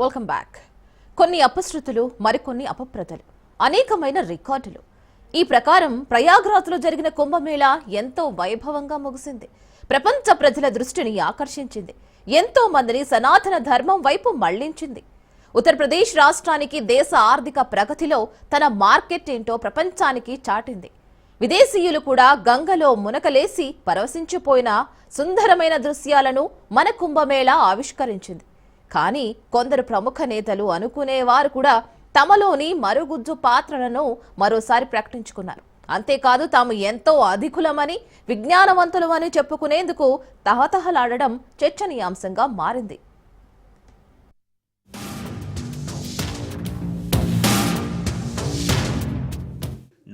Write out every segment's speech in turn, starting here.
Welcome back కొన్ని అపశృతులు మరికొన్ని అపప్రదలు అనేకమైన రికార్డులు. ఈ ప్రకారం ప్రయాగ్రాజ్లో జరిగిన కుంభమేళ ఎంతో వైభవంగా ముగిసింది. ప్రపంచ ప్రజల దృష్టిని ఆకర్షించింది. ఎంతో మందిని సనాతన ధర్మం వైపు మళ్ళించింది. ఉత్తరప్రదేశ్ రాష్ట్రానికి దేశ ఆర్థిక ప్రగతిలో తన మార్కెట్ ఏంటో ప్రపంచానికి చాటింది. విదేశీయులు కూడా గంగలో మునకలేసి పరవశించిపోయిన సుందరమైన దృశ్యాలను మన కుంభమేళ ఆవిష్కరించింది. కానీ కొందరు ప్రముఖ నేతలు అనుకునేవారు కూడా తమలోని మరుగుజ్జు పాత్రలను మరోసారి ప్రకటించుకున్నారు. అంతేకాదు తాము ఎంతో అధికులమని విజ్ఞానవంతులమని చెప్పుకునేందుకు తహతహలాడడం చర్చనీయాంశంగా మారింది.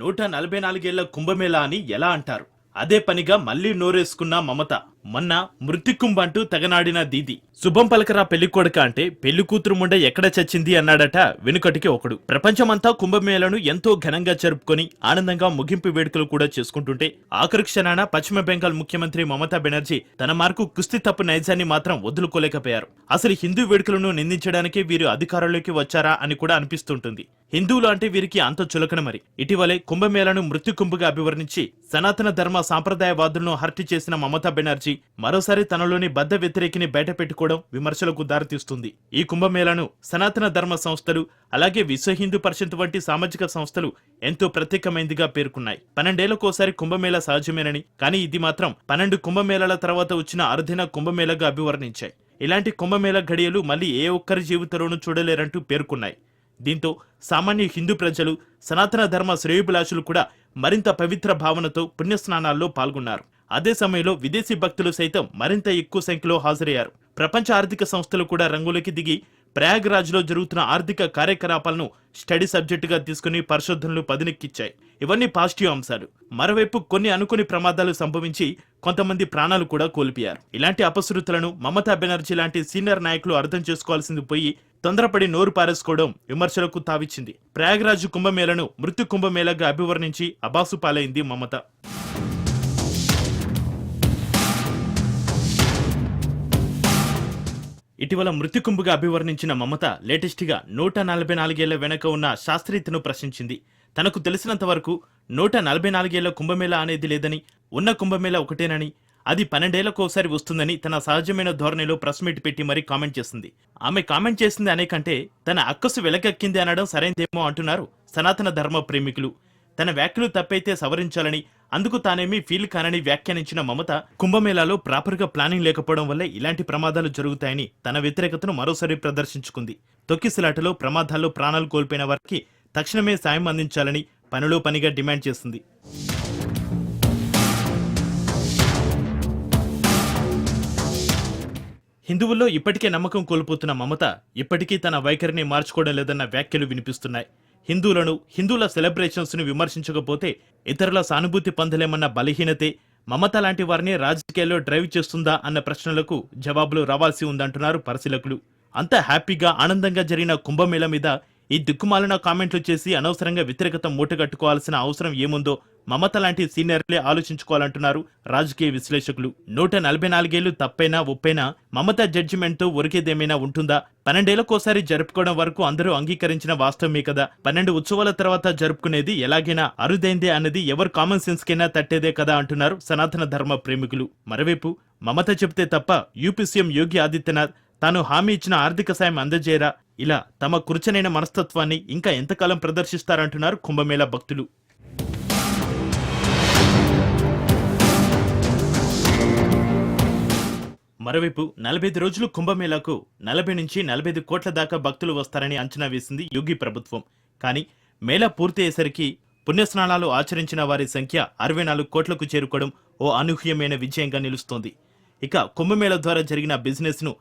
నూట నలభై నాలుగేళ్ళ కుంభమేళా అని ఎలా అంటారు? అదే పనిగా మళ్ళీ నోరేసుకున్న మమత. మొన్న మృత్యుకుంభ అంటూ తెగనాడిన దీది. శుభం పలకరా పెళ్ళి కొడుక అంటే పెళ్ళి కూతురు ముండ ఎక్కడ చచ్చింది అన్నాడట వెనుకటికి ఒకడు. ప్రపంచమంతా కుంభమేళను ఎంతో ఘనంగా జరుపుకొని ఆనందంగా ముగింపు వేడుకలు కూడా చేసుకుంటుంటే ఆఖరు క్షణాన పశ్చిమ బెంగాల్ ముఖ్యమంత్రి మమతా బెనర్జీ తన మార్కు కుస్తీ తప్పు నైజాన్ని మాత్రం వదులుకోలేకపోయారు. అసలు హిందూ వేడుకలను నిందించడానికి వీరు అధికారంలోకి వచ్చారా అని కూడా అనిపిస్తుంటుంది. హిందువులు అంటే వీరికి అంత చులకన మరి. ఇటీవలే కుంభమేళను మృత్యుకుంభగా అభివర్ణించి సనాతన ధర్మ సాంప్రదాయవాదులను హర్టి చేసిన మమతా బెనర్జీ మరోసారి తనలోని బద్ద వ్యతిరేకిని బయట పెట్టుకోవడం విమర్శలకు దారితీస్తుంది. ఈ కుంభమేళను సనాతన ధర్మ సంస్థలు అలాగే విశ్వ హిందూ పరిషత్ వంటి సామాజిక సంస్థలు ఎంతో ప్రత్యేకమైందిగా పేర్కొన్నాయి. పన్నెండేళ్ళకోసారి కుంభమేళ సహజమేనని కానీ ఇది మాత్రం పన్నెండు కుంభమేళాల తర్వాత వచ్చిన అరుదైన కుంభమేళగా అభివర్ణించాయి. ఇలాంటి కుంభమేళ ఘడియలు మళ్ళీ ఏ ఒక్కరి జీవితంలోనూ చూడలేరంటూ పేర్కొన్నాయి. దీంతో సామాన్య హిందూ ప్రజలు సనాతన ధర్మ శ్రేయోభిలాషులు కూడా మరింత పవిత్ర భావనతో పుణ్యస్నానాల్లో పాల్గొన్నారు. అదే సమయంలో విదేశీ భక్తులు సైతం మరింత ఎక్కువ సంఖ్యలో హాజరయ్యారు. ప్రపంచ ఆర్థిక సంస్థలు కూడా రంగులోకి దిగి ప్రయాగ్రాజ్లో జరుగుతున్న ఆర్థిక కార్యకలాపాలను స్టడీ సబ్జెక్టుగా తీసుకుని పరిశోధనలు పదునెక్కిచ్చాయి. ఇవన్నీ పాజిటివ్ అంశాలు. మరోవైపు కొన్ని అనుకుని ప్రమాదాలు సంభవించి కొంతమంది ప్రాణాలు కూడా కోల్పోయారు. ఇలాంటి అపశృతులను మమతా బెనర్జీ లాంటి సీనియర్ నాయకులు అర్థం చేసుకోవాల్సింది పోయి తొందరపడి నోరు పారేసుకోవడం విమర్శలకు తావిచ్చింది. ప్రయాగ్రాజ్ కుంభమేళను మృత్యు కుంభమేళగా అభివర్ణించి అబాసు పాలైంది మమత. ఇటీవల మృతికుంభుగా అభివర్ణించిన మమత లేటెస్ట్గా నూట నలభై నాలుగేళ్ళ వెనక ఉన్న శాస్త్రీయతను ప్రశ్నించింది. తనకు తెలిసినంత వరకు నూట నలభై నాలుగేళ్ళ కుంభమేళ అనేది లేదని ఉన్న కుంభమేళ ఒకటేనని అది పన్నెండేళ్ళకోసారి వస్తుందని తన సహజమైన ధోరణిలో ప్రెస్ మీట్ పెట్టి మరీ కామెంట్ చేసింది ఆమె కామెంట్ చేసింది అనే కంటే తన అక్కసు వెలకెక్కింది అనడం సరైందేమో అంటున్నారు సనాతన ధర్మ ప్రేమికులు. తన వ్యాఖ్యలు తప్పైతే సవరించాలని అందుకు తానేమీ ఫీల్ కానని వ్యాఖ్యానించిన మమత కుంభమేళాలో ప్రాపర్గా ప్లానింగ్ లేకపోవడం వల్లే ఇలాంటి ప్రమాదాలు జరుగుతాయని తన వ్యతిరేకతను మరోసారి ప్రదర్శించుకుంది. తొక్కిసలాటలో ప్రమాదాల్లో ప్రాణాలు కోల్పోయిన వారికి తక్షణమే సాయం అందించాలని పనిలో పనిగా డిమాండ్ చేసింది. హిందువుల్లో ఇప్పటికే నమ్మకం కోల్పోతున్న మమత ఇప్పటికీ తన వైఖరిని మార్చుకోవడం లేదన్న వ్యాఖ్యలు వినిపిస్తున్నాయి. హిందువులను హిందువుల సెలబ్రేషన్స్ను విమర్శించకపోతే ఇతరుల సానుభూతి పొందలేమన్న బలహీనతే మమత లాంటి వారిని రాజకీయాల్లో డ్రైవ్ చేస్తుందా అన్న ప్రశ్నలకు జవాబులు రావాల్సి ఉందంటున్నారు పరిశీలకులు. అంత హ్యాపీగా ఆనందంగా జరిగిన కుంభమేళ మీద ఈ దిక్కుమాలిన కామెంట్లు చేసి అనవసరంగా వ్యతిరేకత మూటగట్టుకోవాల్సిన అవసరం ఏముందో మమత లాంటి సీనియర్లే ఆలోచించుకోవాలంటున్నారు రాజకీయ విశ్లేషకులు. నూట నలభై నాలుగేళ్ళు తప్పైనా ఒప్పైనా మమత జడ్జిమెంట్తో ఒరికేదేమైనా ఉంటుందా? పన్నెండేళ్ళకోసారి జరుపుకోవడం వరకు అందరూ అంగీకరించిన వాస్తవమే కదా? పన్నెండు ఉత్సవాల తర్వాత జరుపుకునేది ఎలాగైనా అరుదైందే అన్నది ఎవరు కామన్ సెన్స్ కైనా తట్టేదే కదా అంటున్నారు సనాతన ధర్మ ప్రేమికులు. మరోవైపు మమత చెబితే తప్ప యూపీ సీఎం యోగి ఆదిత్యనాథ్ తాను హామీ ఇచ్చిన ఆర్థిక సాయం అందజేయరా? ఇలా తమ కురుచనైన మనస్తత్వాన్ని ఇంకా ఎంతకాలం ప్రదర్శిస్తారంటున్నారు కుంభమేళా భక్తులు. మరోవైపు నలభై ఐదు రోజులు కుంభమేళాకు నలభై నుంచి నలభై ఐదు కోట్ల దాకా భక్తులు వస్తారని అంచనా వేసింది యోగి ప్రభుత్వం. కానీ మేళా పూర్తి అయ్యేసరికి పుణ్యస్నానాలు ఆచరించిన వారి సంఖ్య అరవై నాలుగు కోట్లకు చేరుకోవడం ఓ అనూహ్యమైన విజయంగా నిలుస్తోంది. ఇక కుంభమేళ ద్వారా జరిగిన బిజినెస్ను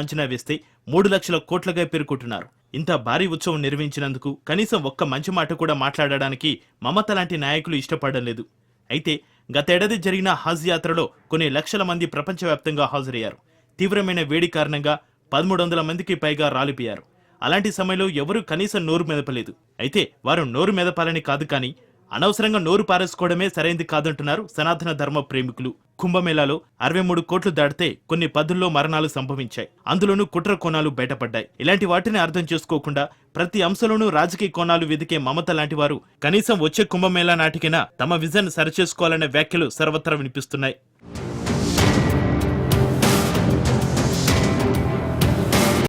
అంచనా వేస్తే మూడు లక్షల కోట్లుగా పేర్కొంటున్నారు. ఇంత భారీ ఉత్సవం నిర్వహించినందుకు కనీసం ఒక్క మంచి మాట కూడా మాట్లాడడానికి మమత లాంటి నాయకులు ఇష్టపడడం లేదు అయితే గతేడాది జరిగిన హజ్ యాత్రలో కొన్ని లక్షల మంది ప్రపంచవ్యాప్తంగా హాజరయ్యారు. తీవ్రమైన వేడి కారణంగా పదమూడు వందల మందికి పైగా రాలిపోయారు. అలాంటి సమయంలో ఎవరూ కనీసం నోరు మెదపలేదు. అయితే వారు నోరు మెదపాలని కాదు కానీ అనవసరంగా నోరు పారేసుకోవడమే సరైంది కాదంటున్నారు సనాతన ధర్మ ప్రేమికులు. కుంభమేళాలో అరవై మూడు కోట్లు దాటితే కొన్ని పదుల్లో మరణాలు సంభవించాయి. అందులోనూ కుట్ర కోణాలు బయటపడ్డాయి. ఇలాంటి వాటిని అర్థం చేసుకోకుండా ప్రతి అంశంలోనూ రాజకీయ కోణాలు వెదికే మమత లాంటి వారు కనీసం వచ్చే కుంభమేళా నాటికైనా తమ విజన్ సరిచేసుకోవాలనే వ్యాఖ్యలు సర్వత్రా వినిపిస్తున్నాయి.